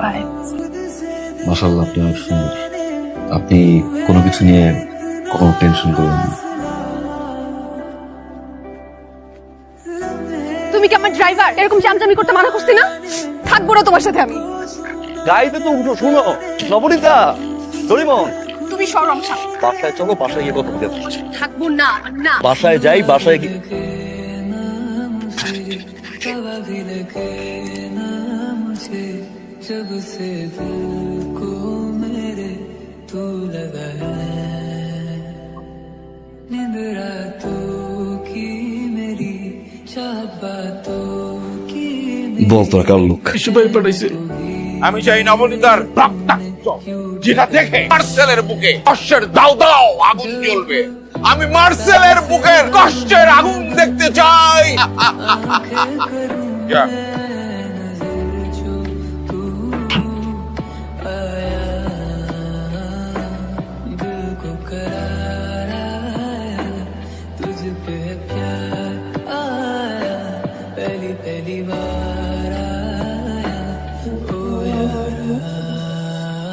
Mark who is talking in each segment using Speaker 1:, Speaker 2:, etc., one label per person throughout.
Speaker 1: By
Speaker 2: মাসাল্লাহ আপনি অনেক সুন্দর। আপনি কোনো কিছু নিয়ে কোনো টেনশন করবেন না।
Speaker 1: তুমি কি আমার ড্রাইভার এরকম চামচামি করতে মানা করছি না? থাকব না তোমার সাথে আমি।
Speaker 2: গাইতে তো উঠো শুনো। নবনীতা দরিমন
Speaker 1: তুমি সরম
Speaker 2: বাসায় চলো বাসায় গিয়ে কথা বলতে
Speaker 1: থাকব না না।
Speaker 2: বাসায় যাই বাসায় গিয়ে
Speaker 3: जब से दिल को मेरे तू लगा है नींद रातों की मेरी चाह बातों की
Speaker 2: বল তোর কার লোক
Speaker 4: আমি চাই নবনীতার রক্তাক্ত যেটা দেখে মার্সেলের বুকে কষ্টের দাও দাও আগুন জ্বলবে আমি মার্সেলের বুকের কষ্টের আগুন দেখতে চাই
Speaker 3: Yeah.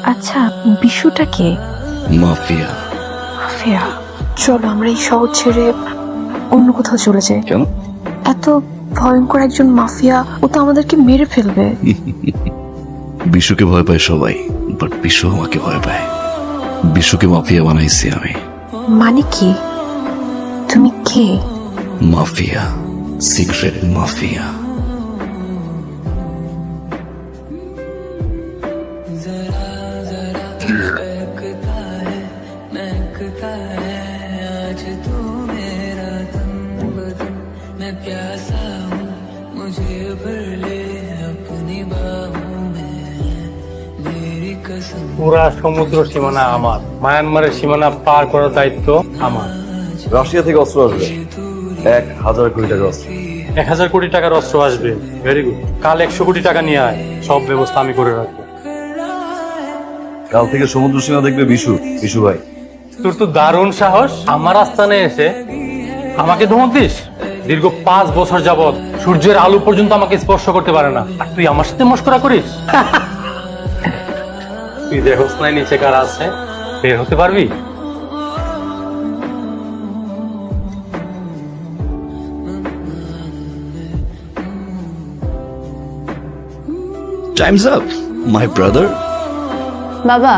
Speaker 5: আচ্ছা বিশুটা কে?
Speaker 2: মাফিয়া।
Speaker 5: মাফিয়া। চলো আমরা এই শহর ছেড়ে অন্য কোথাও চলে যাই।
Speaker 2: কেন?
Speaker 5: এত ভয়ঙ্কর একজন মাফিয়া ও তো আমাদেরকে মেরে ফেলবে
Speaker 2: বিশুকে ভয় পায় সবাই বাট বিশু আমাকে ভয় পায় বিশুকে মাফিয়া বানাইছি আমি
Speaker 5: মানে কি তুমি কে
Speaker 2: মাফিয়া সিক্রেট মাফিয়া
Speaker 3: महकता है महकता है आज तू मेरा तन बदन मैं प्यासा
Speaker 6: পুরা সমুদ্র সীমানা আমার। মায়ানমারের সীমানা পার করার দায়িত্ব আমার।
Speaker 2: রাশিয়া থেকে অস্ত্র আসবে। এক হাজার কোটি টাকা অস্ত্র।
Speaker 6: এক হাজার কোটি টাকার অস্ত্র আসবে। ভেরি গুড কাল একশো কোটি টাকা নিয়ে আয়। সব ব্যবস্থা আমি করে রাখব।
Speaker 2: কাল থেকে সমুদ্র সীমা দেখবে বিশু। বিশু ভাই।
Speaker 6: তোর তো দারুণ সাহস। আমার আস্থানে এসে আমাকে ধমক দিস? দীর্ঘ পাঁচ বছর যাবৎ সূর্যের আলো পর্যন্ত আমাকে স্পর্শ করতে পারে না। আর তুই আমার সাথে মস্করা করিস? তুই দেখোস নাই নিচে কার আছে? বের হতে পারবি?
Speaker 2: টাইমস আপ মাই ব্রাদার
Speaker 7: বাবা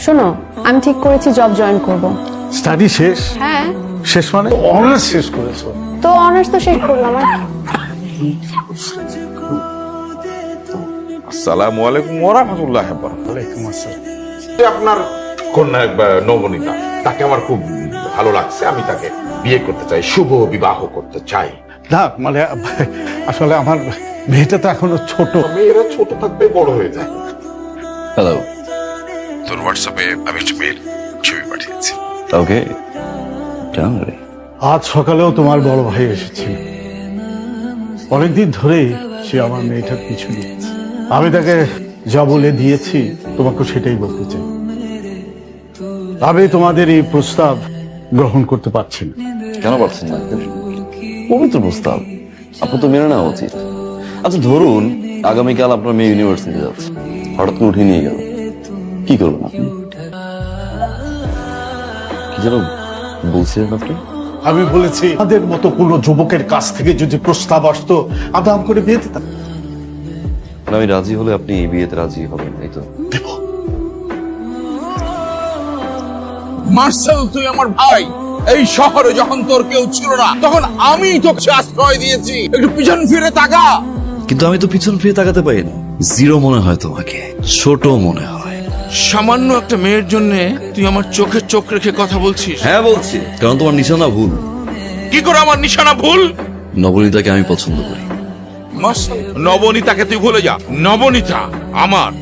Speaker 7: শোনো আমি ঠিক করেছি জব জয়েন করব।
Speaker 8: স্টাডি শেষ?
Speaker 7: হ্যাঁ।
Speaker 8: শেষ মানে? অনার্স শেষ করেছ।
Speaker 7: তো অনার্স তো শেষ করলাম আর।
Speaker 4: আসসালামু আলাইকুম ওয়া রাহমাতুল্লাহ
Speaker 8: ওয়ালাইকুম আসসালাম।
Speaker 4: আপনার কন্যা নবনীতা তাকে আমার খুব ভালো লাগছে আমি তাকে বিয়ে করতে চাই শুভ বিবাহ করতে চাই।
Speaker 8: না মানে আসলে আমার মেয়েটা তো এখনও ছোট।
Speaker 4: মেয়েরা ছোট থাকবে বড় হয়ে যায়।
Speaker 2: হ্যালো
Speaker 4: তোর হোয়াটসঅ্যাপে আমি একটা মেয়ের ছবি পাঠিয়েছি।
Speaker 2: ওকে
Speaker 8: আজ সকালেও তোমার বড় ভাই এসেছিল অনেকদিন ধরেই সে আমার মেয়েটার পিছু নিয়েছে। আমি তাকে যা বলে দিয়েছি তোমাকে সেটাই বলতে চাই। আমি তোমাদের এই প্রস্তাব গ্রহণ করতে পারছি না।
Speaker 2: কেন পারছেন না পবিত্র প্রস্তাব। আপনার তো মেনে নেওয়া উচিত। আচ্ছা ধরুন আগামীকাল আপনার মেয়ে ইউনিভার্সিটি যাচ্ছে। হঠাৎ করে উঠিয়ে নিয়ে গেল। কি করবেন আপনি? যেন বলছিলেন আপনি?
Speaker 8: আমি বলেছি আমাদের মতো কোনো যুবকের কাছ থেকে যদি প্রস্তাব আসতো আদাম করে বিয়ে দিতাম।
Speaker 2: মানে আমি রাজি হলে আপনি এই বিয়েতে রাজি হবেন এই তো।
Speaker 4: মার্সেল তুই আমার ভাই। এই শহরে যখন তোর কেউ ছিল না তখন আমি তোকে আশ্রয় দিয়েছি। একটু পিছন ফিরে তাকা।
Speaker 2: কিন্তু আমি তো পিছন ফিরে তাকাতে পারি না জিরো মনে হয় তোমাকে ছোট মনে হয়।
Speaker 4: সামান্য একটা মেয়ের জন্য তুই আমার চোখে চোখ রেখে কথা বলছিস।
Speaker 2: হ্যাঁ বলছি কারণ তোমার নিশানা ভুল।
Speaker 4: কি করে আমার নিশানা ভুল?
Speaker 2: নবনীতাকে আমি পছন্দ করি।
Speaker 4: নবনীতাকে তুই ভুলে যা। নবনীতা আমার।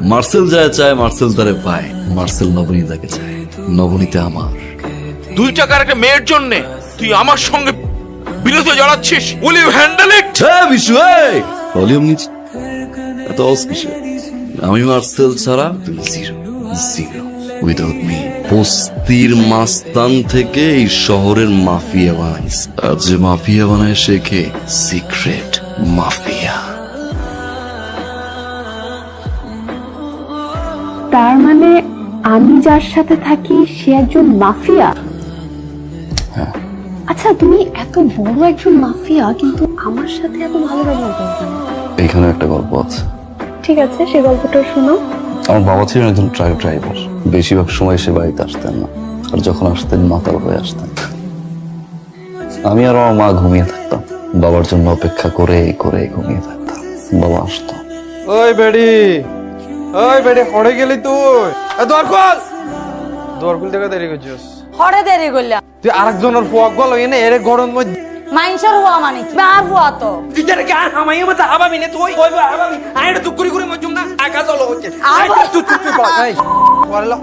Speaker 2: মার্সেল যায় চায় মার্সেল তারে পায়। মার্সেল নবনীতাকে চায়। নবনীতা আমার।
Speaker 4: দুই টাকার একটা মেয়ের জন্য তুই আমার সঙ্গে বিরতি জড়াচ্ছিস। উইল ইউ হ্যান্ডেল ইট
Speaker 2: হ্যাঁ বিশু এই ভলিউম নিচ এত অস আমি মার্সেল ছাড়া জিরো। জিরো। উইদাউট মি বস্তির মাস্তান থেকে এই শহরের মাফিয়া বানাইছে আর যে মাফিয়া বানায় শেখে সিক্রেট মাফিয়া।
Speaker 5: তার মানে আমি যার সাথে থাকি সে একজন মাফিয়া? আচ্ছা তুমি এত বড় একজন মাফিয়া কিন্তু আমার সাথে এত ভালো ব্যবহার করবে
Speaker 2: এখানে একটা গল্প আছে।
Speaker 5: ঠিক আছে সে গল্পটা শোনো।
Speaker 2: আমার বাবা ছিলেন একজন ট্রাক ড্রাইভার। বেশিরভাগ সময় সে বাড়িতে আসতেন না। আর যখন আসতেন মাতাল হয়ে আসতেন। আমি আর আমার মা ঘুমিয়ে থাকতাম। বাবার জন্য অপেক্ষা করে করে ঘুমিয়ে থাকতাম। বাবা আসতো।
Speaker 9: ওই বেডি ওই বেডি হড়ে গেলি তুই। এ দোয়ার খোল দোয়ার খুলতে কত দেরি করছিস।
Speaker 10: হরে দেরি করলাম।
Speaker 9: তুই আরেকজনের ফোয়াক গল এনে এর গরম মধ্যে
Speaker 10: মাইনসের হওয়া মানে কি? আর হুয়া তো।
Speaker 9: টিচারে গান আমায় মত আবা মিনে তুই? ওই আবামি আইড় তুই কুরি কুরি মজুম না। আকা হলো হচ্ছে।
Speaker 10: আবার-
Speaker 9: তুই চুপ তুই বল এই। ওয়ালা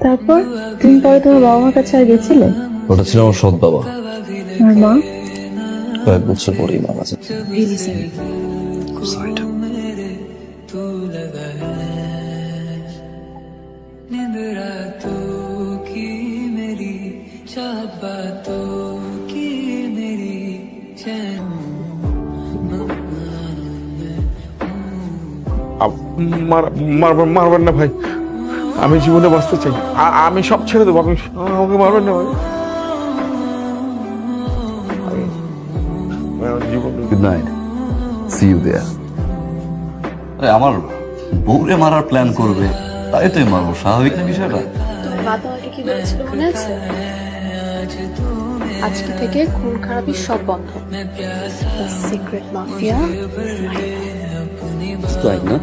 Speaker 5: তারপর তুমি পরে তোমার বাবা মার কাছে আর গেছিলে?
Speaker 2: ওটা ছিল আমার সৎ বাবা।
Speaker 5: আর মা?
Speaker 2: কয়েক বছর পরেই মারা যায়
Speaker 4: মারবেন মারবেন না ভাই। আমি জীবনে বাঁচতে চাই। আমি সব ছেড়ে দেবো। আপনি আমাকে মারবেন না ভাই। আমার জীবনে
Speaker 2: good night see you there আরে আমার বউরে মারার প্ল্যান করবে। তাই তো মারবো। স্বাভাবিক না বিষয়টা?
Speaker 5: মা তোমাকে কি বলেছিল মনে আছে? আজকে থেকে খুন খারাপি সব বন্ধ। সিক্রেট মাফিয়া
Speaker 2: তাই না